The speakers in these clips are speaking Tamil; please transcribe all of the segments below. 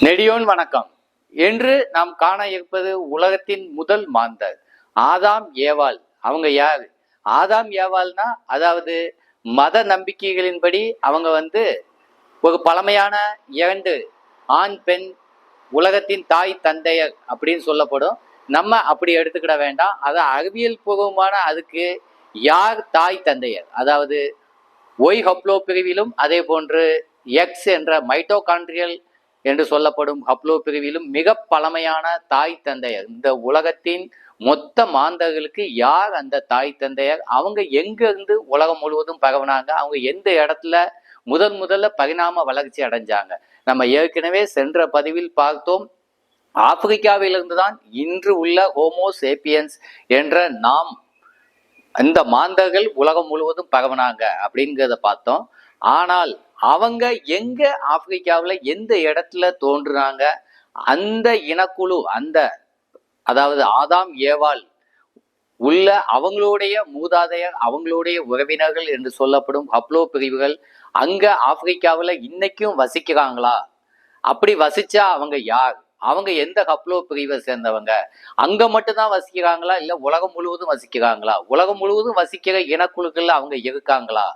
நெடியோன் வணக்கம். என்று நாம் காண இருப்பது உலகத்தின் முதல் மாந்தர் ஆதாம் ஏவாள். அவங்க யார்? ஆதாம் ஏவாள்னா அதாவது மத நம்பிக்கைகளின்படி அவங்க வந்து ஒரு பழமையான இரண்டு ஆண் பெண் உலகத்தின் தாய் தந்தையர் அப்படின்னு சொல்லப்படும். நம்ம அப்படி எடுத்துக்கிட வேண்டாம். அது அறிவியல் பூர்வமான அதுக்கு யார் தாய் தந்தையர்? அதாவது ஒய் ஹப்ளோ பிரிவிலும் அதே போன்று எக்ஸ் என்ற மைட்டோகாண்ட்ரியல் என்று சொல்லப்படும் ஹப்ளோ பிரிவிலும் மிக பழமையான தாய் தந்தையர். இந்த உலகத்தின் மொத்த மாந்தர்களுக்கு யார் அந்த தாய் தந்தையர்? அவங்க எங்கேருந்து உலகம் முழுவதும் பரவுனாங்க? அவங்க எந்த இடத்துல முதன் முதல்ல பரிணாம வளர்ச்சி அடைஞ்சாங்க? நம்ம ஏற்கனவே சென்ற பதிவில் பார்த்தோம் ஆப்பிரிக்காவிலிருந்து தான் இன்று உள்ள ஹோமோ சேப்பியன்ஸ் என்ற நாம் இந்த மாந்தர்கள் உலகம் முழுவதும் பரவினாங்க அப்படிங்கிறத பார்த்தோம். ஆனால் அவங்க எங்க ஆப்பிரிக்காவில் எந்த இடத்துல தோன்றுறாங்க? அந்த இனக்குழு அந்த அதாவது ஆதாம் ஏவாள் உள்ள அவங்களுடைய மூதாதையர் அவங்களுடைய உறவினர்கள் என்று சொல்லப்படும் ஹப்ளோ பிரிவுகள் அங்க ஆப்பிரிக்காவில் இன்னைக்கும் வசிக்கிறாங்களா? அப்படி வசிச்சா அவங்க யார்? அவங்க எந்த ஹப்ளோ பிரிவை சேர்ந்தவங்க? அங்க மட்டும்தான் வசிக்கிறாங்களா? இல்ல உலகம் முழுவதும் வசிக்கிறாங்களா? உலகம் முழுவதும் வசிக்கிற இனக்குழுக்கள்ல அவங்க இருக்காங்களா?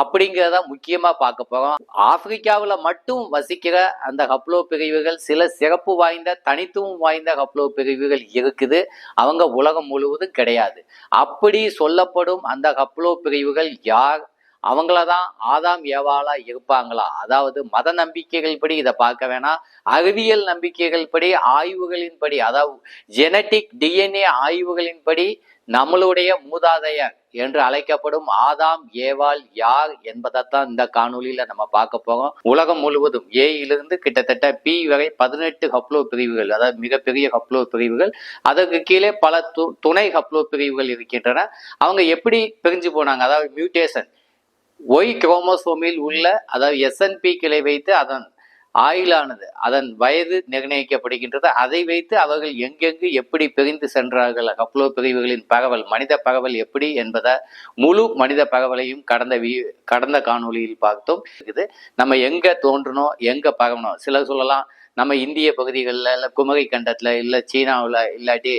அப்படிங்கிறத முக்கியமாக பார்க்க போகிறோம் ஆப்பிரிக்காவில் மட்டும் வசிக்கிற அந்த ஹப்ளோ பிரிவுகள் சில சிறப்பு வாய்ந்த தனித்துவம் வாய்ந்த ஹப்ளோ பிரிவுகள் இருக்குது. அவங்க உலகம் முழுவதும் கிடையாது. அப்படி சொல்லப்படும் அந்த ஹப்ளோ பிரிவுகள் யார்? அவங்கள தான் ஆதாம் ஏவாளா இருப்பாங்களா? அதாவது மத நம்பிக்கைகள் படி இதை பார்க்க வேணாம். அறிவியல் நம்பிக்கைகள் படி ஆய்வுகளின்படி அதாவது ஜெனட்டிக் டிஎன்ஏ ஆய்வுகளின்படி நம்மளுடைய மூதாதையர் என்று அழைக்கப்படும் ஆதாம் ஏவாள் யார் என்பதைத்தான் இந்த காணொலியில நம்ம பார்க்க போகிறோம் உலகம் முழுவதும் ஏயிலிருந்து கிட்டத்தட்ட பி வரை பதினெட்டு ஹப்ளோ பிரிவுகள் அதாவது மிகப்பெரிய ஹப்ளோ பிரிவுகள். அதற்கு கீழே பல து துணை ஹப்ளோ பிரிவுகள் இருக்கின்றன. அவங்க எப்படி பிரிஞ்சு போனாங்க? அதாவது மியூட்டேஷன். ஒய் குரோமோசோமில் உள்ள அதாவது எஸ்என்பி கிளை வைத்து அதன் ஆயுளானது. அதன் வயது நிர்ணயிக்கப்படுகின்றது. அதை வைத்து அவர்கள் எங்கெங்கு எப்படி பிரிந்து சென்றார்கள்? கப்ளோ பிரிவுகளின் பரவல் மனித பரவல் எப்படி என்பதை முழு மனித பரவலையும் கடந்த வீ கடந்த காணொளியில் பார்த்தோம். இது நம்ம எங்க தோன்றணும் எங்க பரவணும் சிலர் சொல்லலாம் நம்ம இந்திய பகுதிகளில் இல்லை குமரி கண்டத்தில் இல்லை சீனாவில் இல்லாட்டி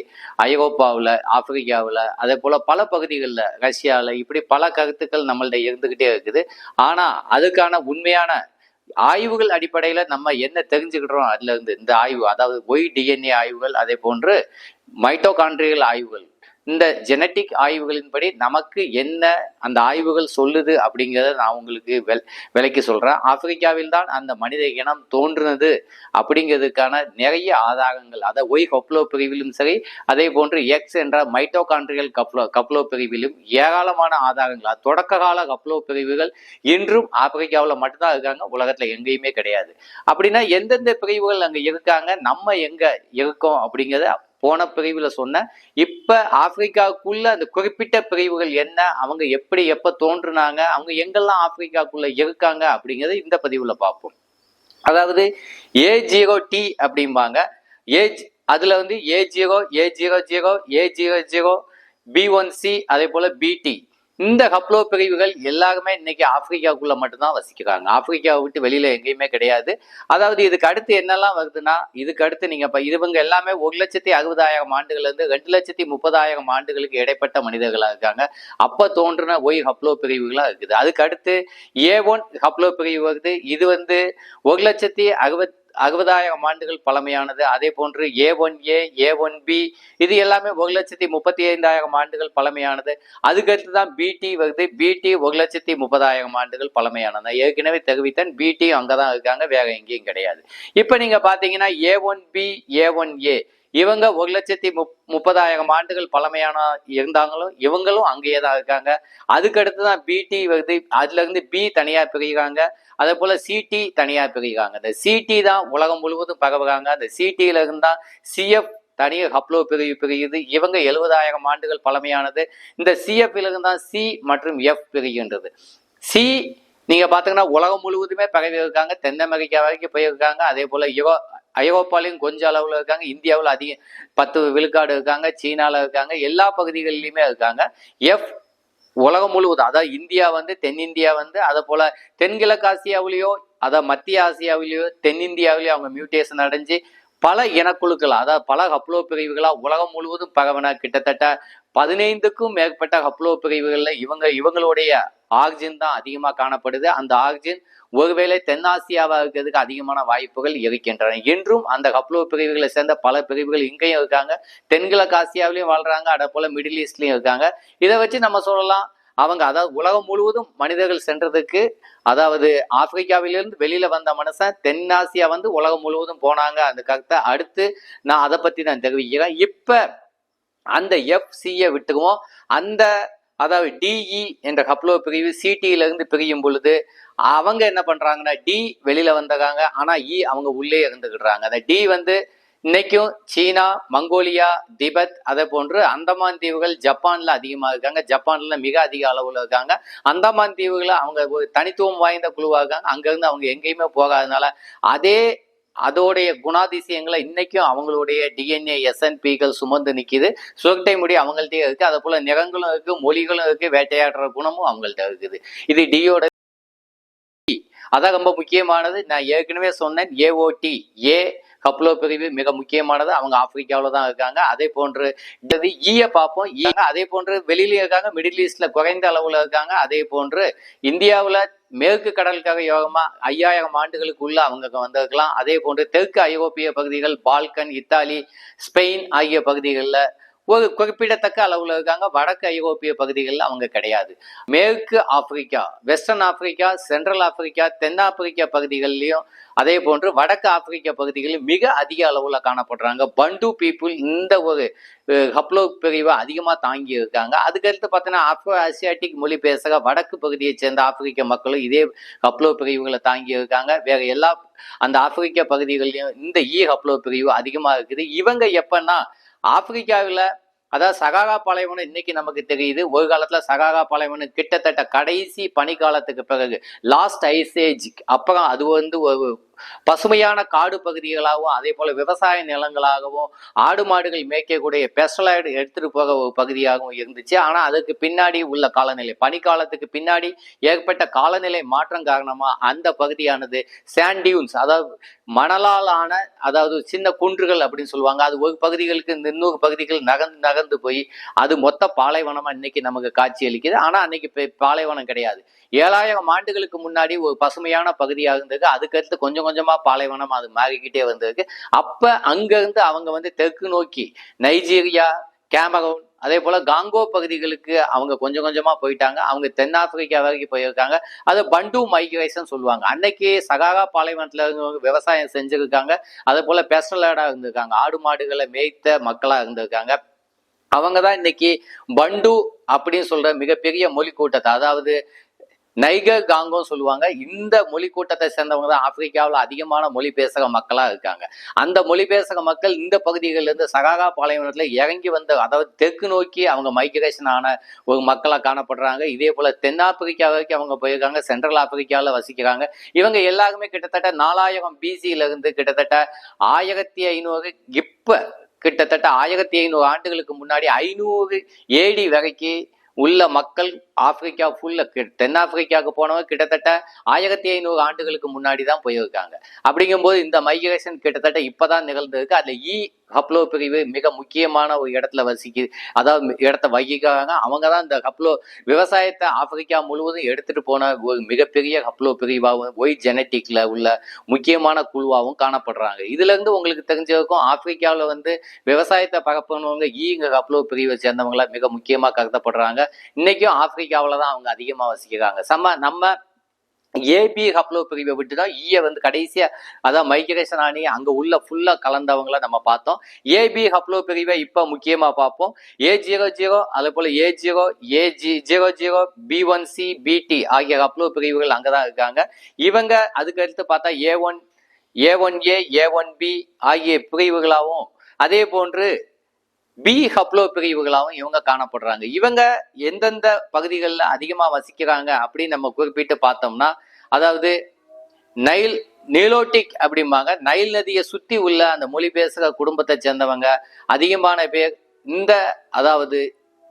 ஐரோப்பாவில் ஆப்பிரிக்காவில் அதே போல் பல பகுதிகளில் ரஷ்யாவில் இப்படி பல கருத்துக்கள் நம்மள்ட்ட இருந்துக்கிட்டே இருக்குது. ஆனால் அதுக்கான உண்மையான ஆய்வுகள் அடிப்படையில் நம்ம என்ன தெரிஞ்சுக்கிட்டோம் அதுல இருந்து இந்த ஆய்வு அதாவது ஒய் டிஎன்ஏ ஆய்வுகள் அதே போன்று மைட்டோகான்ட்ரியல் ஆய்வுகள். இந்த ஜெனட்டிக் ஆய்வுகளின்படி நமக்கு என்ன அந்த ஆய்வுகள் சொல்லுது அப்படிங்கிறத நான் உங்களுக்கு வெல் விலைக்கு சொல்கிறேன் ஆப்பிரிக்காவில் தான் அந்த மனித இனம் தோன்றுனது அப்படிங்கிறதுக்கான நிறைய ஆதாரங்கள் அதை ஒய் கப்ளோ பிரிவிலும் சரி அதே போன்று எக்ஸ் என்ற மைட்டோகான்ட்ரியல் கப்ளோ கப்ளோ பிரிவிலும் ஏராளமான ஆதாரங்கள் தொடக்க கால கப்ளோ பிரிவுகள் இன்றும் ஆப்பிரிக்காவில் மட்டும்தான் இருக்காங்க உலகத்தில் எங்கேயுமே கிடையாது. அப்படின்னா எந்தெந்த பிரிவுகள் அங்கே இருக்காங்க நம்ம எங்கே இருக்கோம் அப்படிங்கிறத போன பிரிவில் சொன்னேன் இப்போ ஆப்பிரிக்காவுக்குள்ள அந்த குறிப்பிட்ட பிரிவுகள் என்ன அவங்க எப்படி எப்போ தோன்றுனாங்க அவங்க எங்கெல்லாம் ஆப்பிரிக்காக்குள்ள இருக்காங்க அப்படிங்கிறத இந்த பதிவில் பார்ப்போம். அதாவது ஏ ஜீரோ டி அப்படிம்பாங்க. ஏஜ் அதில் வந்து A zero A zero zero A zero zero B one C அதே போல் பிடி இந்த ஹப்ளோ பிரிவுகள் எல்லாருமே இன்னைக்கு ஆப்பிரிக்காவுக்குள்ள மட்டும்தான் வசிக்கிறாங்க. ஆப்பிரிக்காவை விட்டு வெளியில எங்கேயுமே கிடையாது. அதாவது இதுக்கு அடுத்து என்னெல்லாம் வருதுன்னா இதுக்கு அடுத்து நீங்க இப்ப இவங்க எல்லாமே ஒரு லட்சத்தி அறுபதாயிரம் ஆண்டுகள்ல இருந்து ரெண்டு லட்சத்தி முப்பதாயிரம் ஆண்டுகளுக்கு இடைப்பட்ட மனிதர்களா இருக்காங்க. அப்ப தோன்றின ஒய் ஹப்ளோ பிரிவுகளா இருக்குது. அதுக்கு அடுத்து ஏ ஒன் ஹப்ளோ பிரிவு வருது. இது வந்து ஒரு லட்சத்தி அறுபத் அறுபதாயிரம் ஆண்டுகள் பழமையானது. அதே போன்று A one A A one B இது எல்லாமே ஒரு லட்சத்தி முப்பத்தி ஐந்தாயிரம் ஆண்டுகள் பழமையானது. அதுக்கடுத்து தான் பிடி வருது. பிடி ஒரு லட்சத்தி முப்பதாயிரம் ஆண்டுகள் பழமையானது. ஏற்கனவே தெரிவித்தேன். பிடி அங்கே தான் இருக்காங்க. வேற எங்கேயும் கிடையாது. இப்போ நீங்கள் பார்த்தீங்கன்னா A one B A one A இவங்க ஒரு லட்சத்தி முப் முப்பதாயிரம் ஆண்டுகள் பழமையான இருந்தாங்களும் இவங்களும் அங்கேயே தான் இருக்காங்க. அதுக்கடுத்து தான் பிடி வருது அதுலேருந்து பி தனியாக பிரிகிறாங்க. அதே போல் சிடி தனியாக பிரிகிறாங்க. இந்த சிடி தான் உலகம் முழுவதும் பரவுகிறாங்க அந்த சிடியிலேருந்து தான் சிஎஃப் தனியாக ஹப்ளோ பிரிவு பிரியுது. இவங்க எழுபதாயிரம் ஆண்டுகள் பழமையானது. இந்த சிஎஃப்லிருந்து தான் சி மற்றும் எஃப் பிரிகின்றது. சி நீங்கள் பார்த்தீங்கன்னா உலகம் முழுவதுமே பரவி இருக்காங்க. தென் அமெரிக்கா வரைக்கும் போயிருக்காங்க. அதே போல் யுரோ ஐரோப்பாலையும் கொஞ்சம் அளவுல இருக்காங்க இந்தியாவில் அதிக பத்து விழுக்காடு இருக்காங்க சீனாவில் இருக்காங்க எல்லா பகுதிகளிலுமே இருக்காங்க. எஃப் உலகம் முழுவதும் அதாவது இந்தியா வந்து தென்னிந்தியா வந்து அதை போல தென்கிழக்காசியாவிலேயோ அதாவது மத்திய ஆசியாவிலேயோ தென்னிந்தியாவிலேயோ அவங்க மியூட்டேஷன் அடைஞ்சு பல இனக்குழுக்கள் அதாவது பல ஹப்ளோ பிரிவுகளாக உலகம் முழுவதும் பரவன கிட்டத்தட்ட பதினைந்துக்கும் மேற்பட்ட ஹப்ளோ பிரிவுகளில் இவங்க இவங்களுடைய ஆக்சிஜன் தான் அதிகமாக காணப்படுது. அந்த ஆக்சிஜன் ஒருவேளை தென்னாசியாவாக இருக்கிறதுக்கு அதிகமான வாய்ப்புகள் இருக்கின்றன. என்றும் அந்த ஹப்ளோ பிரிவுகளை சேர்ந்த பல பிரிவுகள் இங்கேயும் இருக்காங்க. தென்கிழக்கு ஆசியாவிலையும் வாழ்றாங்க. அதை போல மிடில் ஈஸ்ட்லையும் இருக்காங்க. இதை வச்சு நம்ம சொல்லலாம் அவங்க அதாவது உலகம் முழுவதும் மனிதர்கள் சென்றதுக்கு அதாவது ஆப்பிரிக்காவிலிருந்து வெளியில வந்த மனுஷன் தென்னாசியா வந்து உலகம் முழுவதும் போனாங்க. அந்த கருத்தை அடுத்து நான் அதை பத்தி நான் தெரிவிக்கிறேன். இப்போ அந்த எஃப்சியை விட்டுக்குவோம். அந்த அதாவது டிஇ e என்ற கப்ளோ பிரிவு சிடியிலிருந்து பிரியும் பொழுது அவங்க என்ன பண்ணுறாங்கன்னா டி வெளியில் வந்துடுறாங்க ஆனால் இ e அவங்க உள்ளே இருந்துக்கிடுறாங்க அந்த டி வந்து இன்னைக்கும் சீனா மங்கோலியா திபெத் அதே போன்று அந்தமான் தீவுகள் ஜப்பானில் அதிகமாக இருக்காங்க. ஜப்பானில் மிக அதிக அளவில் இருக்காங்க. அந்தமான் தீவுகளை அவங்க ஒரு தனித்துவம் வாய்ந்த குழுவாக இருக்காங்க. அங்கேருந்து அவங்க எங்கேயுமே போகாதனால அதே அதோடைய குணாதிசயங்களை இன்னைக்கும் அவங்களுடைய டிஎன்ஏ எஸ்என்பிகள் சுமந்து நிற்கிது சுரட்டை முடி அவங்கள்ட்டயே இருக்குது அதை போல் நிறங்களும் இருக்குது மொழிகளும் இருக்குது வேட்டையாடுற குணமும் அவங்கள்ட்ட இருக்குது. இது டியோட அதான் ரொம்ப முக்கியமானது. நான் ஏற்கனவே சொன்னேன் ஏஓடி ஏ கப்லோ பிரிவு மிக முக்கியமானது. அவங்க ஆப்பிரிக்காவில் தான் இருக்காங்க. அதே போன்று இது ஈய பார்ப்போம் ஈ அதே போன்று வெளியில இருக்காங்க. மிடில் ஈஸ்ட்ல குறைந்த அளவில் இருக்காங்க. அதே போன்று இந்தியாவில் மேற்கு கடலுக்காக யோகமா ஐயாயிரம் ஆண்டுகளுக்குள்ள அவங்க வந்திருக்கலாம். அதே போன்று தெற்கு ஐரோப்பிய பகுதிகள் பால்கன் இத்தாலி ஸ்பெயின் ஆகிய பகுதிகளில் குறிப்பிடத்தக்க அளவில் இருக்காங்க. வடக்கு ஐரோப்பிய பகுதிகளில் அவங்க கிடையாது. மேற்கு Africa western Africa central Africa தென்னாப்பிரிக்கா பகுதிகளிலையும் அதே போன்று வடக்கு ஆப்பிரிக்கா பகுதிகளில் மிக அதிக அளவில் காணப்படுறாங்க. பண்டு பீப்புள் இந்த ஒரு ஹப்ளோ பிரிவை அதிகமாக தாங்கி இருக்காங்க. அதுக்கடுத்து பார்த்தீங்கன்னா ஆப்ரோ ஆசியாட்டிக் மொழி பேசுகிற வடக்கு பகுதியை சேர்ந்த ஆப்பிரிக்க மக்களும் இதே ஹப்ளோ பிரிவுகளை தாங்கி இருக்காங்க. வேற எல்லா அந்த ஆப்பிரிக்க பகுதிகளிலும் இந்த ஈ ஹப்ளோ பிரிவு அதிகமாக இருக்குது. இவங்க எப்பன்னா ஆப்பிரிக்காவில் அதாவது சகாரா பாலைவனம் இன்னைக்கு நமக்கு தெரியுது. ஒரு காலத்துல சகாரா பாலைவனம் கிட்டத்தட்ட கடைசி பனிக்காலத்துக்கு பிறகு லாஸ்ட் ஐஸ் ஏஜ் அப்புறம் அது வந்து ஒரு பசுமையான காடு பகுதிகளாகவும் அதே போல விவசாய நிலங்களாகவும் ஆடு மாடுகள் மேய்க்கக்கூடிய பெஸ்டலாய்டு எடுத்துட்டு போக பகுதியாகவும் இருந்துச்சு. ஆனா அதுக்கு பின்னாடி உள்ள காலநிலை பனிக்காலத்துக்கு பின்னாடி ஏற்பட்ட காலநிலை மாற்றம் காரணமா அந்த பகுதியானது சாண்டியூன்ஸ் அதாவது மணலால் ஆன அதாவது சின்ன குன்றுகள் அப்படின்னு சொல்லுவாங்க. அது ஒரு பகுதிகளுக்கு இன்னொரு பகுதிகள் நகர்ந்து நகர்ந்து போய் அது மொத்த பாலைவனமா இன்னைக்கு நமக்கு காட்சி அளிக்குது ஆனா அன்னைக்கு பாலைவனம் கிடையாது. ஏழாயிரம் ஆண்டுகளுக்கு முன்னாடி ஒரு பசுமையான பகுதியாக இருந்தது அதுக்கடுத்து கொஞ்சம் கொஞ்சமா பாலைவனம் அது மாறிக்கிட்டே வந்திருக்கு. அப்ப அங்கிருந்து அவங்க வந்து தெற்கு நோக்கி நைஜீரியா கேமரூன் அதே போல காங்கோ பகுதிகளுக்கு அவங்க கொஞ்சம் கொஞ்சமா போயிட்டாங்க. அவங்க தென்னாப்பிரிக்கா வரைக்கும் போயிருக்காங்க. அது பண்டு மைக்ரேஷன் சொல்லுவாங்க. அன்னைக்கு சகாரா பாலைவனத்துல இருந்தவங்க விவசாயம் செஞ்சுருக்காங்க. அதே போல பெஸ்டலாடா இருந்திருக்காங்க. ஆடு மாடுகளை மேய்த்த மக்களா இருந்திருக்காங்க. அவங்க தான் இன்னைக்கு பண்டு அப்படின்னு சொல்ற மிகப்பெரிய மொழி கூட்டத்தை அதாவது நைகர் காங்கோன்னு சொல்லுவாங்க. இந்த மொழி கூட்டத்தை சேர்ந்தவங்க தான் ஆப்பிரிக்காவில் அதிகமான மொழி பேசுகிற மக்களாக இருக்காங்க. அந்த மொழி பேசுகிற மக்கள் இந்த பகுதிகளில் இருந்து பாலைவனத்தில் இறங்கி வந்த அதாவது தெற்கு நோக்கி அவங்க மைக்ரேஷன் ஆன ஒரு மக்களாக காணப்படுறாங்க. இதே போல் தென்னாப்பிரிக்கா வரைக்கும் அவங்க போயிருக்காங்க. சென்ட்ரல் ஆப்பிரிக்காவில் வசிக்கிறாங்க. இவங்க எல்லாருமே கிட்டத்தட்ட நாலாயிரம் பிசியில இருந்து கிட்டத்தட்ட ஆயிரத்தி ஐநூறு இப்போ கிட்டத்தட்ட ஆயிரத்தி ஐநூறு ஆண்டுகளுக்கு முன்னாடி ஐநூறு ஏடி வரைக்கும் உள்ள மக்கள் ஆப்பிரிக்கா ஃபுல்ல தென்னாப்பிரிக்காவுக்கு போனவங்க கிட்டத்தட்ட ஆயிரத்தி ஐநூறு ஆண்டுகளுக்கு முன்னாடி தான் போயிருக்காங்க. அப்படிங்கும்போது இந்த மைக்ரேஷன் கிட்டத்தட்ட இப்போதான் நிகழ்ந்திருக்கு. அதில் இ e கப்லோ பிரிவு மிக முக்கியமான ஒரு இடத்துல வசிக்கு அதாவது இடத்த வகிக்கிறாங்க. அவங்க தான் இந்த கப்லோ விவசாயத்தை ஆப்பிரிக்கா முழுவதும் எடுத்துட்டு போன ஒரு மிகப்பெரிய கப்லோ பிரிவாகவும் ஒய் ஜெனட்டிக்ல உள்ள முக்கியமான குழுவாகவும் காணப்படுறாங்க. இதுல இருந்து உங்களுக்கு தெரிஞ்சதுக்கும் ஆப்பிரிக்காவில் வந்து விவசாயத்தை பரப்பணுவங்க ஈங்க கப்லோ பிரிவை சேர்ந்தவங்களா மிக முக்கியமாக கருதப்படுறாங்க. இன்னைக்கும் ஆப்பிரிக்காவில் தான் அவங்க அதிகமாக வசிக்கிறாங்க. சம நம்ம ஏபி ஹப்ளோ பிரிவை விட்டு தான் ஈய e வந்து கடைசியா அதான் மைக்ரேஷன் ஆணி அங்க உள்ள ஃபுல்லா கலந்தவங்கள நம்ம பார்த்தோம். ஏபி ஹப்ளோ பிரிவை இப்போ முக்கியமா பார்ப்போம். ஏ ஜீரோ ஜீரோ அதே போல A zero A G zero zero B one C B T haplo பிரிவுகள் அங்கதான் இருக்காங்க. இவங்க அதுக்கு அடுத்து பார்த்தா A one A one A A one B ஆகிய பிரிவுகளாகவும் அதே போன்று பி ஹப்ளோ பிரிவுகளாகவும் இவங்க காணப்படுறாங்க. இவங்க எந்தெந்த பகுதிகளில் அதிகமாக வசிக்கிறாங்க அப்படின்னு நம்ம குறிப்பிட்டு பார்த்தோம்னா அதாவது நைல் நீலோட்டிக் அப்படிம்பாங்க. நைல் நதியை சுற்றி உள்ள அந்த மொழி பேசுகிற குடும்பத்தை சேர்ந்தவங்க. அதிகமான பேர் இந்த அதாவது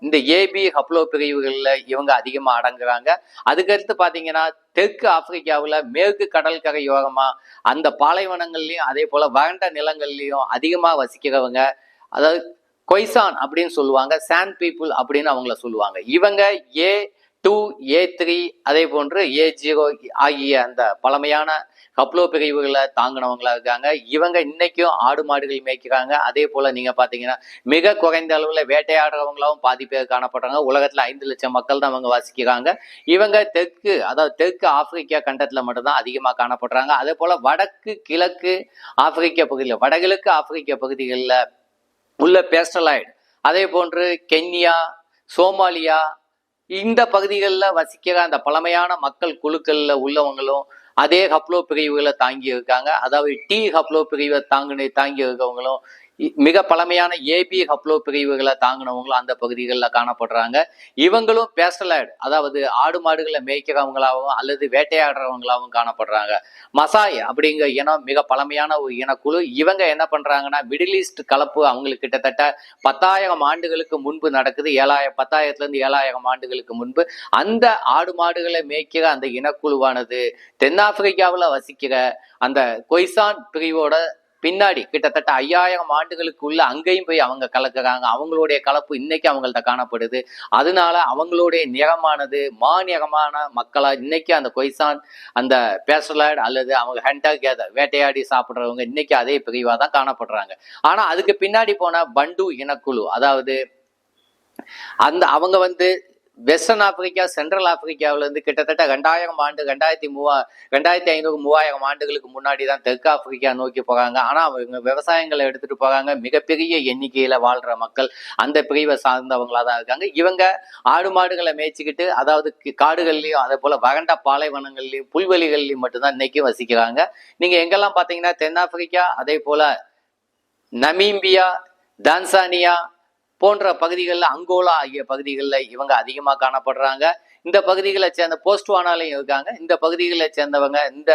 இந்த ஏபி ஹப்ளோ பிரிவுகளில் இவங்க அதிகமாக அடங்குறாங்க. அதுக்கடுத்து பார்த்தீங்கன்னா தெற்கு ஆப்பிரிக்காவில் மேற்கு கடற்கரை யோகமா அந்த பாலைவனங்கள்லையும் அதே போல் வறண்ட நிலங்கள்லையும் அதிகமாக வசிக்கிறவங்க. அதாவது கொய்சான் அப்படின்னு சொல்லுவாங்க சாண்ட் பீப்புள் அப்படின்னு அவங்கள சொல்லுவாங்க. இவங்க ஏ டூ ஏ த்ரீ அதே போன்று ஏ ஜீரோ ஆகிய அந்த பழமையான கப்ளோ பிரிவுகளை தாங்கினவங்களா இருக்காங்க. இவங்க இன்னைக்கும் ஆடு மாடுகள் மேய்க்கிறாங்க. அதே போல நீங்க பாத்தீங்கன்னா மிக குறைந்த அளவுல வேட்டையாடுறவங்களாவும் பாதி பேர் காணப்படுறாங்க. உலகத்துல ஐந்து லட்சம் மக்கள் தான் அவங்க வசிக்கிறாங்க. இவங்க தெற்கு அதாவது தெற்கு ஆப்பிரிக்கா கண்டத்துல மட்டும்தான் அதிகமா காணப்படுறாங்க. அதே போல வடக்கு கிழக்கு ஆப்பிரிக்க பகுதியில் வடகிழக்கு ஆப்பிரிக்க பகுதிகளில் உள்ள பேஸ்டலாய்டு. அதே போன்று கென்யா சோமாலியா இந்த பகுதிகளில் வசிக்கிற அந்த பழமையான மக்கள் குழுக்கள்ல உள்ளவங்களும் அதே ஹப்ளோ பிரிவுகளை தாங்கி இருக்காங்க அதாவது டி ஹப்ளோ பிரிவை தாங்கின தாங்கி இருக்கவங்களும் மிக பழமையான ஏபி ஹப்ளோ பிரிவுகளை தாங்கினவங்களும் அந்த பகுதிகளில் காணப்படுறாங்க. இவங்களும் பேஸ்டலாய்டு அதாவது ஆடு மாடுகளை மேய்க்கிறவங்களாகவும் அல்லது வேட்டையாடுறவங்களாகவும் காணப்படுறாங்க. மசாய் அப்படிங்கிற இனம் மிக பழமையான ஒரு இனக்குழு. இவங்க என்ன பண்ணுறாங்கன்னா மிடில் ஈஸ்ட் கலப்பு அவங்களுக்கு கிட்டத்தட்ட பத்தாயிரம் ஆண்டுகளுக்கு முன்பு நடக்குது. ஏழாயிரம் பத்தாயிரத்துலேருந்து ஏழாயிரம் ஆண்டுகளுக்கு முன்பு. அந்த ஆடு மாடுகளை மேய்க்கிற அந்த இனக்குழுவானது தென்னாப்பிரிக்காவில் வசிக்கிற அந்த கொய்சான் பிரிவோட பின்னாடி கிட்டத்தட்ட ஐயாயிரம் ஆண்டுகளுக்கு உள்ள அங்கேயும் போய் அவங்க கலக்குறாங்க. அவங்களுடைய கலப்பு இன்னைக்கு அவங்கள்ட்ட காணப்படுது. அதனால அவங்களுடைய நிறமானது மாநிறமான மக்களா இன்னைக்கு அந்த கொய்சான் அந்த பேசலாய்டு அல்லது அவங்க ஹெண்டர் கேதர் வேட்டையாடி சாப்பிட்றவங்க இன்னைக்கு அதே பிரிவா தான் காணப்படுறாங்க. ஆனா அதுக்கு பின்னாடி போன பண்டு இனக்குழு அதாவது அந்த அவங்க வந்து வெஸ்டர்ன் ஆப்பிரிக்கா சென்ட்ரல் ஆப்பிரிக்காவிலேருந்து கிட்டத்தட்ட ரெண்டாயிரம் ஆண்டு ரெண்டாயிரத்தி மூவா ரெண்டாயிரத்தி ஐநூறு மூவாயிரம் ஆண்டுகளுக்கு முன்னாடி தான் தெற்கு ஆப்பிரிக்கா நோக்கி போகிறாங்க ஆனால் அவங்க விவசாயங்களை எடுத்துகிட்டு போகிறாங்க மிகப்பெரிய எண்ணிக்கையில் வாழ்கிற மக்கள் அந்த பிரிவை சார்ந்தவங்களா தான் இருக்காங்க. இவங்க ஆடு மாடுகளை மேய்ச்சிக்கிட்டு அதாவது கி- அதே போல் வறண்ட பாலைவனங்கள்லையும் புல்வெளிகள்லையும் மட்டும்தான் இன்றைக்கும் வசிக்கிறாங்க. நீங்கள் எங்கெல்லாம் பார்த்தீங்கன்னா தென்னாப்பிரிக்கா அதே போல் நமீம்பியா தான்சானியா போன்ற பகுதிகளில் அங்கோலா ஆகிய பகுதிகளில் இவங்க அதிகமாக காணப்படுறாங்க. இந்த பகுதிகளை சேர்ந்த போஸ்ட்வானாலையும் இருக்காங்க. இந்த பகுதிகளை சேர்ந்தவங்க இந்த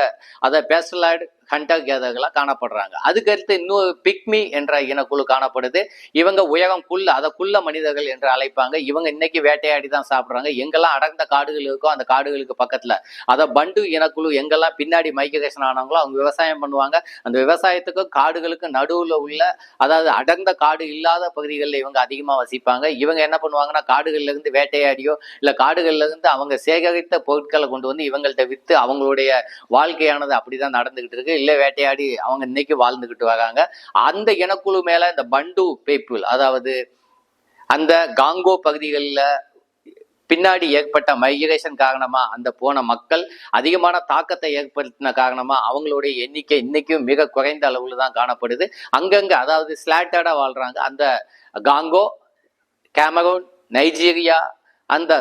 அதை பேசலாய்டு ஹண்டர் கேதர்களாக காணப்படுறாங்க. அதுக்கடுத்து இன்னொரு பிக்மி என்ற இனக்குழு காணப்படுது. இவங்க உயரம் குள்ள அதை குள்ள மனிதர்கள் என்று அழைப்பாங்க. இவங்க இன்னைக்கு வேட்டையாடி தான் சாப்பிட்றாங்க. எங்கெல்லாம் அடர்ந்த காடுகள் இருக்கோ அந்த காடுகளுக்கு பக்கத்தில். அதை பண்டு இனக்குழு எங்கெல்லாம் பின்னாடி மைக்ரேஷன் ஆனாங்களோ அவங்க விவசாயம் பண்ணுவாங்க. அந்த விவசாயத்துக்கும் காடுகளுக்கும் நடுவில் உள்ள அதாவது அடர்ந்த காடு இல்லாத பகுதிகளில் இவங்க அதிகமாக வசிப்பாங்க. இவங்க என்ன பண்ணுவாங்கன்னா காடுகள்லேருந்து வேட்டையாடியோ இல்லை காடுகள்லேருந்து இருந்து அவங்க சேகரித்த பொருட்களை கொண்டு வந்து இவங்கள்ட்ட வித்து அவங்களுடைய வாழ்க்கையானது அப்படிதான் நடந்துகிட்டு இருக்கு. இல்ல வேட்டையாடி அவங்க இன்னைக்கு வாழ்ந்துகிட்டு வராங்க. அந்த இனக்குழு மேல இந்த பண்டு பீப்புள் அதாவது அந்த காங்கோ பகுதிகளில் பின்னாடி ஏற்பட்ட மைக்ரேஷன் காரணமா அந்த போன மக்கள் அதிகமான தாக்கத்தை ஏற்படுத்தின காரணமா அவங்களுடைய எண்ணிக்கை இன்னைக்கும் மிக குறைந்த அளவில் தான் காணப்படுது. அங்கங்க அதாவது ஸ்லாட்டடா வாழ்றாங்க. அந்த காங்கோ கேமரூன் நைஜீரியா அந்த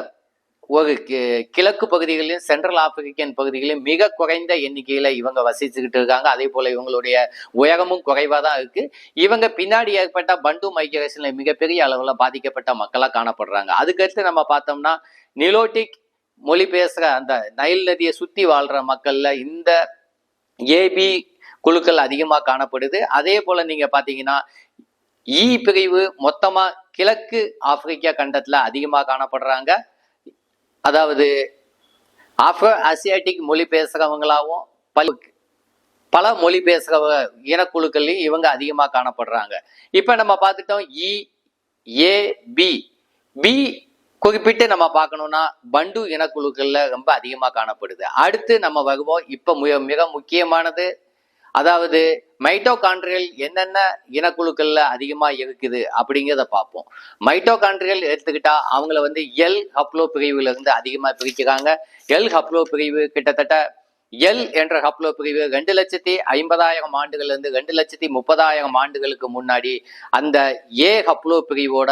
ஒரு கி- கிழக்கு பகுதிகளிலும் சென்ட்ரல் ஆப்பிரிக்கன் பகுதிகளிலும் மிக குறைந்த எண்ணிக்கையில் இவங்க வசிச்சுக்கிட்டு இருக்காங்க. அதே போல இவங்களுடைய உயரமும் குறைவாக தான் இருக்கு. இவங்க பின்னாடி ஏற்பட்ட பண்டு மைக்ரேஷன்ல மிகப்பெரிய அளவில் பாதிக்கப்பட்ட மக்களாக காணப்படுறாங்க. அதுக்கடுத்து நம்ம பார்த்தோம்னா நிலோட்டிக் மொழி பேசுகிற அந்த நைல் நதியை சுற்றி வாழ்கிற மக்களில் இந்த ஏபி குழுக்கள் அதிகமாக காணப்படுது. அதே போல் நீங்கள் பார்த்தீங்கன்னா ஈ பிரிவு மொத்தமாக கிழக்கு ஆப்பிரிக்கா கண்டத்தில் அதிகமாக காணப்படுறாங்க. அதாவது ஆஃப்ரோ ஆசியாட்டிக் மொழி பேசுகிறவங்களாகவும் பல பல மொழி பேசுகிற இனக்குழுக்கள்லையும் இவங்க அதிகமாக காணப்படுறாங்க. இப்போ நம்ம பார்த்துட்டோம் இ ஏ பி பி குறிப்பிட்டு நம்ம பார்க்கணும்னா பண்டு இனக்குழுக்களில் ரொம்ப அதிகமாக காணப்படுது. அடுத்து நம்ம வருவோம். இப்போ மிக மிக முக்கியமானது அதாவது மைட்டோகாண்ட்ரியல் என்னென்ன இனக்குழுக்கள்ல அதிகமா இருக்குது அப்படிங்கிறத பார்ப்போம். மைட்டோகாண்ட்ரியல் எடுத்துக்கிட்டா அவங்கள வந்து எல் ஹப்ளோ பிரிவுல இருந்து அதிகமா பிரிக்கிறாங்க எல் ஹப்ளோ பிரிவு கிட்டத்தட்ட எல் என்ற ஹப்ளோ பிரிவு ரெண்டு லட்சத்தி ஐம்பதாயிரம் ஆண்டுகள்ல இருந்து ரெண்டு லட்சத்தி முப்பதாயிரம் ஆண்டுகளுக்கு முன்னாடி அந்த ஏ ஹப்ளோ பிரிவோட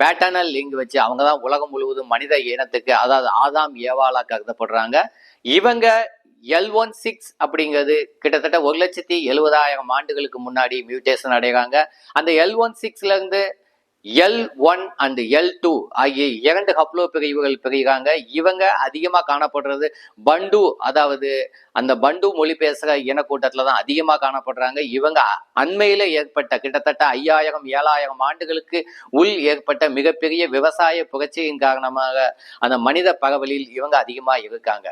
பேட்டர்னல் லிங்க் வச்சு அவங்க தான் உலகம் முழுவதும் மனித இனத்துக்கு அதாவது ஆதாம் ஏவாலா கருதப்படுறாங்க. இவங்க எல் ஒன் சிக்ஸ் அப்படிங்கிறது கிட்டத்தட்ட ஒரு லட்சத்தி எழுபதாயிரம் ஆண்டுகளுக்கு முன்னாடி மியூட்டேஷன் அடைகிறாங்க. அந்த எல் ஒன் சிக்ஸ்ல இருந்து L one and L two ஆகிய இரண்டு ஹப்ளோ பிரிவுகள் பிரிகிறாங்க. இவங்க அதிகமாக காணப்படுறது பண்டு அதாவது அந்த பண்டு மொழி பேசுகிற இனக்கூட்டத்தில் தான் அதிகமாக காணப்படுறாங்க. இவங்க அண்மையில் ஏற்பட்ட கிட்டத்தட்ட ஐயாயிரம் ஏழாயிரம் ஆண்டுகளுக்கு உள் ஏற்பட்ட மிகப்பெரிய விவசாய புரட்சியின் காரணமாக அந்த மனித பரவலில் இவங்க அதிகமாக இருக்காங்க.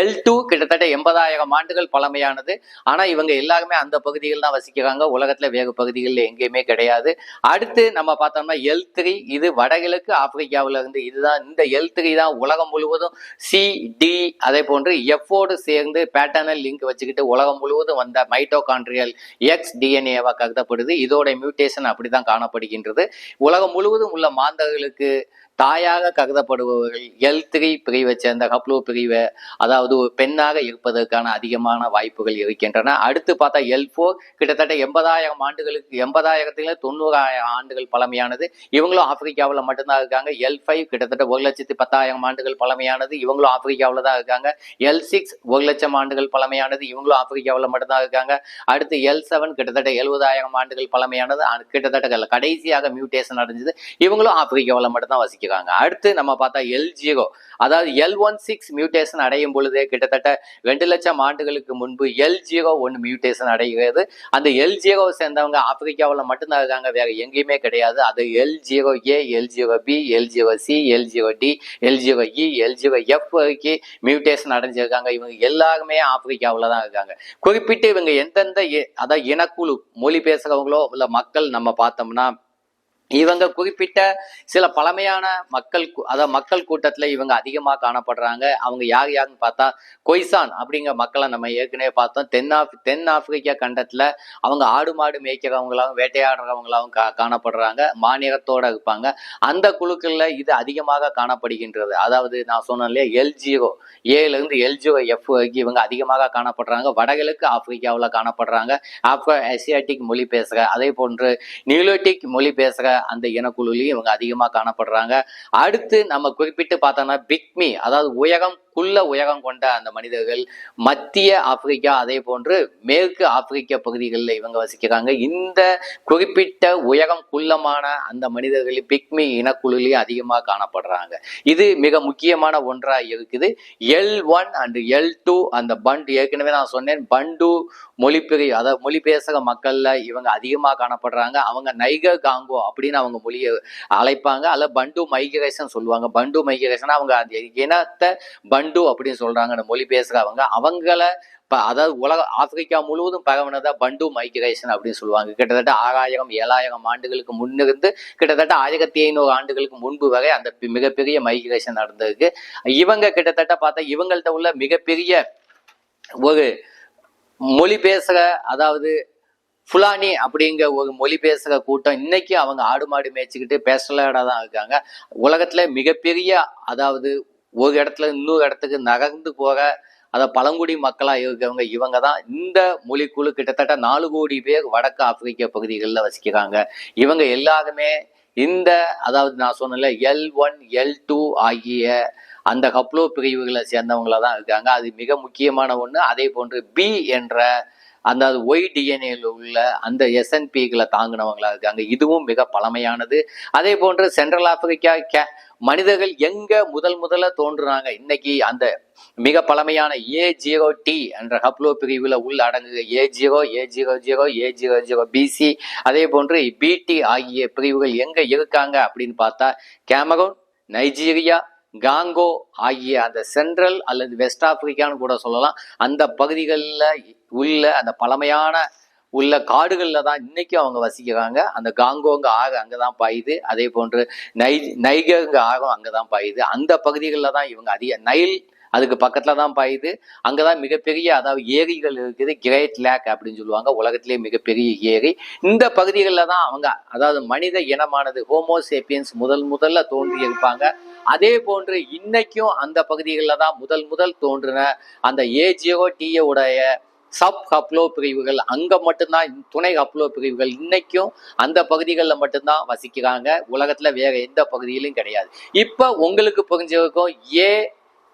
எல் டூ கிட்டத்தட்ட எண்பதாயிரம் ஆண்டுகள் பழமையானது. ஆனால் இவங்க எல்லாருமே அந்த பகுதியில் தான் வசிக்கிறாங்க. உலகத்தில் வேறு பகுதிகளில் எங்கேயுமே கிடையாது. அடுத்து நம்ம பார்த்தோம்னா எல் த்ரீ இது வடகிழக்கு ஆப்பிரிக்காவில் இருந்து இதுதான். இந்த எல் த்ரீ தான் உலகம் முழுவதும் சி டி அதே போன்று எஃபோடு சேர்ந்து பேட்டர்னல் லிங்க் வச்சுக்கிட்டு உலகம் முழுவதும் வந்த மைட்டோகான்ட்ரியல் எக்ஸ் டிஎன்ஏவாக கருதப்படுது. இதோட மியூட்டேஷன் அப்படி தான் காணப்படுகின்றது. உலகம் முழுவதும் உள்ள மாந்தர்களுக்கு தாயாக கருதப்படுபவர்கள் எல் த்ரீ பிரிவை சேர்ந்த ஹப்ளோ பிரிவை அதாவது ஒரு பெண்ணாக இருப்பதற்கான அதிகமான வாய்ப்புகள் இருக்கின்றன. அடுத்து பார்த்தா எல் ஃபோர் கிட்டத்தட்ட எண்பதாயிரம் ஆண்டுகளுக்கு எண்பதாயிரத்துல தொண்ணூறாயிரம் ஆண்டுகள் பழமையானது. இவங்களும் ஆப்பிரிக்காவில் மட்டும்தான் இருக்காங்க. எல் ஃபைவ் கிட்டத்தட்ட ஒரு லட்சத்தி பத்தாயிரம் ஆண்டுகள் பழமையானது. இவங்களும் ஆப்பிரிக்காவில் தான் இருக்காங்க. எல் சிக்ஸ் ஒரு லட்சம் ஆண்டுகள் பழமையானது. இவங்களும் ஆப்பிரிக்காவில் மட்டும்தான் இருக்காங்க. அடுத்து எல் செவன் கிட்டத்தட்ட எழுபதாயிரம் ஆண்டுகள் பழமையானது. கிட்டத்தட்ட கடைசியாக மியூட்டேஷன் அடைஞ்சது. இவங்களும் ஆப்பிரிக்காவில் மட்டும்தான் வசிக்கிறாங்க அடுத்து நம்ம பார்த்தா எல் ஜீரோ அதாவது எல் ஒன் சிக்ஸ் மியூட்டேஷன் அடையும் பொழுது கிட்டத்தட்ட ரெண்டு லட்சம் ஆண்டுகளுக்கு முன்பு எல் ஜீரோ ஒன்று மியூட்டேஷன் அடைகிறது. அந்த எல் ஜீரோ சேர்ந்தவங்க ஆப்பிரிக்காவில் மட்டும்தான் இருக்காங்க வேற எங்கேயுமே கிடையாது. அது L zero A L zero B L zero C L zero D L zero E L zero F வரைக்கும் மியூட்டேஷன் அடைஞ்சிருக்காங்க. இவங்க எல்லாருமே ஆப்பிரிக்காவில் தான் இருக்காங்க. குறிப்பிட்டு இவங்க எந்தெந்த அதாவது இனக்குழு மொழி பேசுகிறவங்களோ இல்லை மக்கள் நம்ம பார்த்தோம்னா இவங்க குறிப்பிட்ட சில பழமையான மக்கள் அதாவது மக்கள் கூட்டத்தில் இவங்க அதிகமாக காணப்படுறாங்க. அவங்க யார் யாருன்னு பார்த்தா கொய்சான் அப்படிங்கிற மக்களை நம்ம ஏற்கனவே பார்த்தோம். தென்னாப் தென் ஆப்பிரிக்கா கண்டத்தில் அவங்க ஆடு மாடு மேய்க்கிறவங்களாவும் வேட்டையாடுறவங்களாவும் கா காணப்படுறாங்க. மாநிலத்தோட இருப்பாங்க. அந்த குழுக்களில் இது அதிகமாக காணப்படுகின்றது. அதாவது நான் சொன்னேன் இல்லையா எல் ஜீரோ ஏல இருந்து எல் ஜீரோ எஃப் வரைக்கும் இவங்க அதிகமாக காணப்படுறாங்க. வடகிழக்கு ஆப்பிரிக்காவில் காணப்படுறாங்க. ஆப்ரோ ஏசியாட்டிக் மொழி பேசுகிற அதே போன்று நியூலோட்டிக் மொழி பேசுகிற அந்த இனக்குழுலையும் இவங்க அதிகமாக காணப்படுறாங்க. அடுத்து நம்ம குறிப்பிட்டு பார்த்தோம்னா பிக்மி அதாவது உயரம் குள்ள உயரம் கொண்ட அந்த மனிதர்கள் மத்திய ஆப்பிரிக்கா அதே போன்று மேற்கு ஆப்பிரிக்க பகுதிகளில் இவங்க வசிக்கிறாங்க. இந்த குறிப்பிட்ட உயரம் குள்ளமான அந்த மனிதர்கள் பிக்மி இனக்குழுலையும் அதிகமாக காணப்படுறாங்க. இது மிக முக்கியமான ஒன்றா இருக்குது. L one and L two அந்த பண்டு ஏற்கனவே நான் சொன்னேன் பண்டு மொழிப்பிரி அதாவது மொழி பேசுகிற மக்கள்ல இவங்க அதிகமாக காணப்படுறாங்க. அவங்க நைகர் காங்கோ அப்படின்னு அவங்க மொழியை அழைப்பாங்க. அல்ல பண்டு மைக்ரேஷன் சொல்லுவாங்க. பண்டு மைக்ரேஷன் அவங்க அந்த இனத்தை பண்டு அப்படின்னு சொல்றாங்க அந்த மொழி பேசுகிறவங்க அவங்கள இப்போ அதாவது உலக ஆப்பிரிக்கா முழுவதும் பரவனதா பண்டு மைக்ரேஷன் அப்படின்னு சொல்லுவாங்க. கிட்டத்தட்ட ஆறாயிரம் ஏழாயிரம் ஆண்டுகளுக்கு முன்னிருந்து கிட்டத்தட்ட ஆயிரத்தி ஐநூறு ஆண்டுகளுக்கு முன்பு வரை அந்த மிகப்பெரிய மைக்ரேஷன் நடந்திருக்கு. இவங்க கிட்டத்தட்ட பார்த்தா இவங்கள்ட்ட உள்ள மிகப்பெரிய ஒரு மொழி பேசுகிற அதாவது ஃபுலானி அப்படிங்கிற ஒரு மொழி பேசுகிற கூட்டம் இன்னைக்கு அவங்க ஆடு மாடு மேய்ச்சிக்கிட்டு பேசலாடா தான் இருக்காங்க. உலகத்துல மிகப்பெரிய அதாவது ஒரு இடத்துல இன்னொரு இடத்துக்கு நகர்ந்து போக அந்த பழங்குடி மக்களாக இருக்கவங்க இவங்க தான் இந்த மொழிக்குழு கிட்டத்தட்ட நாலு கோடி பேர் வடக்கு ஆப்பிரிக்க பகுதிகளில் வசிக்கிறாங்க. இவங்க எல்லாருமே இந்த அதாவது நான் சொன்னல எல் ஒன் எல் டூ ஆகிய அந்த கப்ளோ பிரிவுகளை சேர்ந்தவங்கள தான் இருக்காங்க. அது மிக முக்கியமான ஒன்று அதே போன்று பி என்ற அந்த ஒய் டிஎன்ஏல உள்ள அந்த எஸ்என்பிகளை தாங்கினவங்களா இருக்காங்க. இதுவும் மிக பழமையானது. அதே போன்று சென்ட்ரல் ஆப்பிரிக்கா கே மனிதர்கள் எங்க முதல் முதல்ல தோன்றுறாங்க இன்னைக்கு அந்த மிக பழமையான ஏ ஜீரோ டி என்ற ஹப்ளோ பிரிவில் உள்ள அடங்குக. A zero A zero zero A zero zero BC அதே போன்று பிடி ஆகிய பிரிவுகள் எங்க இருக்காங்க அப்படின்னு பார்த்தா கேமரூன் நைஜீரியா காங்கோ ஆகிய அந்த சென்ட்ரல் அல்லது வெஸ்ட் ஆப்பிரிக்கான்னு கூட சொல்லலாம். அந்த பகுதிகளில் உள்ள அந்த பழமையான உள்ள காடுகளில் தான் இன்னைக்கும் அவங்க வசிக்கிறாங்க. அந்த காங்கோங்க ஆறு அங்கே தான் பாயுது. அதே போன்று நை நைகங்க ஆறும் அங்கே தான் பாயுது. அந்த பகுதிகளில் தான் இவங்க அதிக நைல் அதுக்கு பக்கத்தில் தான் பாயுது. அங்கே தான் மிகப்பெரிய அதாவது ஏரிகள் இருக்குது கிரேட் லேக் அப்படின்னு சொல்லுவாங்க. உலகத்திலே மிகப்பெரிய ஏரி. இந்த பகுதிகளில் தான் அவங்க அதாவது மனித இனமானது ஹோமோசேப்பியன்ஸ் முதல் முதல்ல தோன்றி இருப்பாங்க அதே போன்று இன்னைக்கும் அந்த பகுதிகளில் தான் முதல் முதல் தோன்றின அந்த ஏஜியோ டிஏ உடைய சப் ஹப்லோ பிரிவுகள் அங்கே மட்டும்தான் துணை ஹப்லோ பிரிவுகள் இன்னைக்கும் அந்த பகுதிகளில் மட்டும்தான் வசிக்கிறாங்க. உலகத்தில் வேற எந்த பகுதியிலும் கிடையாது. இப்போ உங்களுக்கு புரிஞ்சவருக்கும் ஏ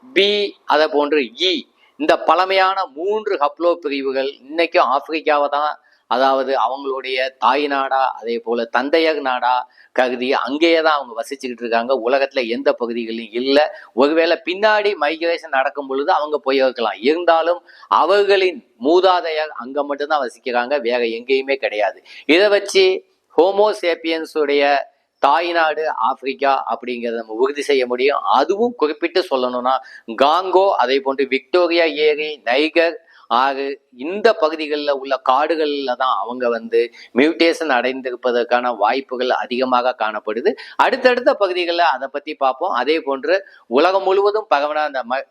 பி அதை போன்று இ. இந்த பழமையான மூன்று ஹப்லோ பிரிவுகள் இன்னைக்கும் ஆப்பிரிக்காவை தான் அதாவது அவங்களுடைய தாய் நாடா அதே போல தந்தையர் நாடா கருதி அங்கேயே தான் அவங்க வசிச்சுக்கிட்டு இருக்காங்க. உலகத்துல எந்த பகுதிகளிலும் இல்லை. ஒருவேளை பின்னாடி மைக்ரேஷன் நடக்கும் பொழுது அவங்க போய் வைக்கலாம் இருந்தாலும் அவர்களின் மூதாதையர் அங்க மட்டும்தான் வசிக்கிறாங்க. வேற எங்கேயுமே கிடையாது. இதை வச்சு ஹோமோசேப்பியன்ஸுடைய தாய்நாடு ஆப்பிரிக்கா அப்படிங்கிறத நம்ம உறுதி செய்ய முடியும். அதுவும் குறிப்பிட்டு சொல்லணும்னா காங்கோ அதே போன்று விக்டோரியா ஏரி நைகர் ஆறு இந்த பகுதிகளில் உள்ள காடுகளில் தான் அவங்க வந்து மியூட்டேஷன் அடைந்திருப்பதற்கான வாய்ப்புகள் அதிகமாக காணப்படுது. அடுத்தடுத்த பகுதிகளில் அதை பற்றி பார்ப்போம். அதே போன்று உலகம் முழுவதும் பகவனா அந்த ம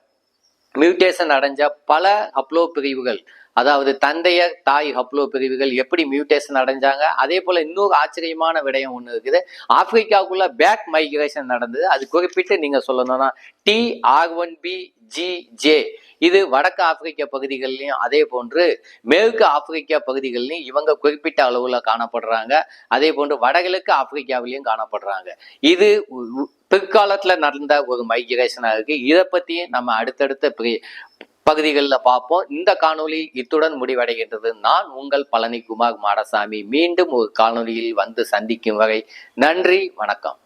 மியூட்டேஷன் அடைஞ்ச பல ஹப்ளோ பிரிவுகள் அதாவது தந்தையர் தாய் ஹப்ளோ பிரிவுகள் எப்படி மியூட்டேஷன் அடைஞ்சாங்க அதே போல இன்னொரு ஆச்சரியமான விடயம் ஒன்று இருக்குது. ஆப்பிரிக்காவுக்குள்ள பேக் மைக்ரேஷன் நடந்தது. அது குறிப்பிட்டு நீங்க சொல்லணும்னா D R one B G J இது வடக்கு ஆப்பிரிக்க பகுதிகள்லையும் அதே போன்று மேற்கு ஆப்பிரிக்கா பகுதிகள்லையும் இவங்க குறிப்பிட்ட அளவுல காணப்படுறாங்க. அதே போன்று வடகிழக்கு ஆப்பிரிக்காவிலையும் காணப்படுறாங்க. இது பிற்காலத்தில் பிற்காலத்துல நடந்த ஒரு மைக்ரேஷனா இருக்கு. இதை பத்தி நம்ம அடுத்தடுத்த பகுதிகளில் பார்ப்போம். இந்த காணொலி இத்துடன் முடிவடைகின்றது. நான் உங்கள் பழனிக்குமார் மாடசாமி. மீண்டும் ஒரு காணொளியில் வந்து சந்திக்கும் வரை நன்றி வணக்கம்.